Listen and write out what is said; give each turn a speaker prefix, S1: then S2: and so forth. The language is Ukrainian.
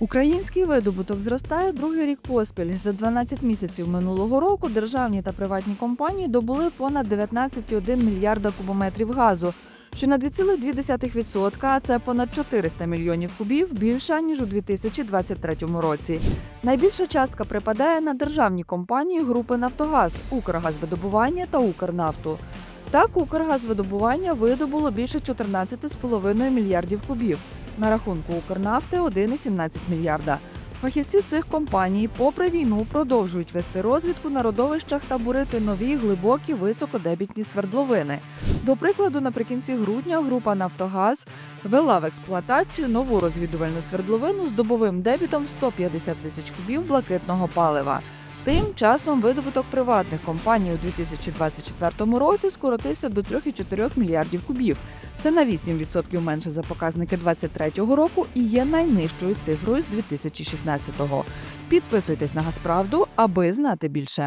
S1: Український видобуток зростає другий рік поспіль. За 12 місяців минулого року державні та приватні компанії добули понад 19,1 мільярда кубометрів газу, що на 2,2%, а це понад 400 мільйонів кубів більше ніж у 2023 році. Найбільша частка припадає на державні компанії групи Нафтогаз, Укргазвидобування та Укрнафту. Так, Укргазвидобування видобуло більше 14,5 мільярдів кубів. На рахунку Укрнафти 1,17 мільярда. Фахівці цих компаній, попри війну, продовжують вести розвідку на родовищах та бурити нові глибокі високодебітні свердловини. До прикладу, наприкінці грудня група Нафтогаз вела в експлуатацію нову розвідувальну свердловину з добовим дебітом 150 тисяч кубів блакитного палива. Тим часом видобуток приватних компаній у 2024 році скоротився до 3,4 мільярдів кубів. Це на 8% менше за показники 2023 року і є найнижчою цифрою з 2016-го. Підписуйтесь на Газправду, аби знати більше.